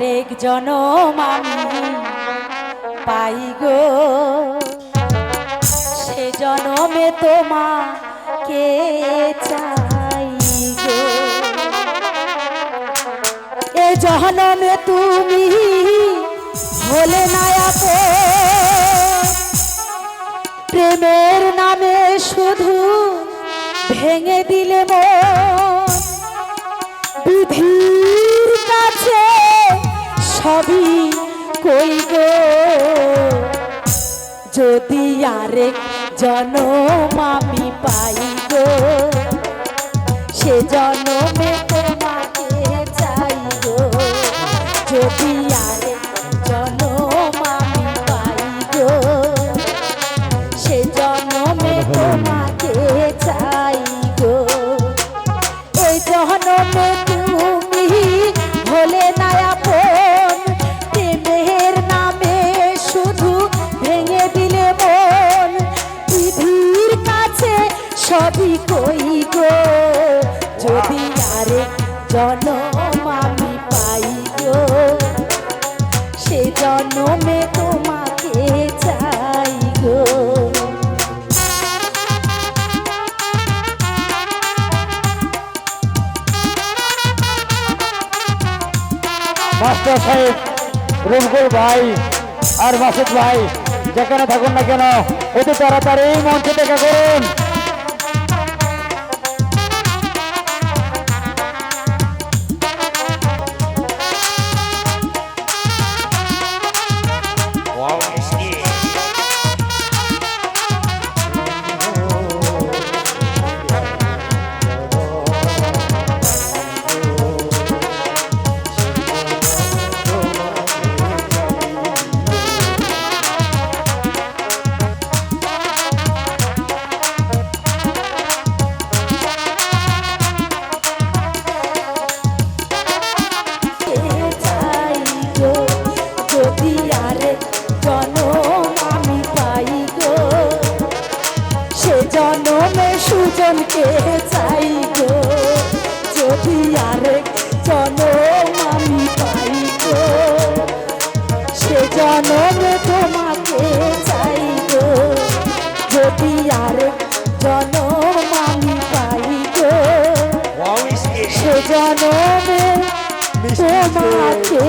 আরেক জনম আমি পাই গো। সে জনমে তোমাকে চাই গো। এ জনমে তুমি হলে না আপন। প্রেমের নামে শুধু ভেঙে দিলে মন। সবই কই গো? যদি আরেক জনম আমি পাই গো সে জনমে কই যদি আরে জনম আমি পাই গো, সে জনমে তোমাকে চাই গো। মাস্টার সাহেব, রুমকুল ভাই আর মাসুদ ভাই, যেখানে থাকুন না কেন, অতি তাড়াতাড়ি মঞ্চে দেখা করুন। জনম আমি পাই গো। সে জনমে সুজনকে চাই গো। যদি আরে জনম আমি পাই গো সে জনমে তোমাকে চাই গো। যদি আরে জনম আমি পাই গো সে জনমে তোমাকে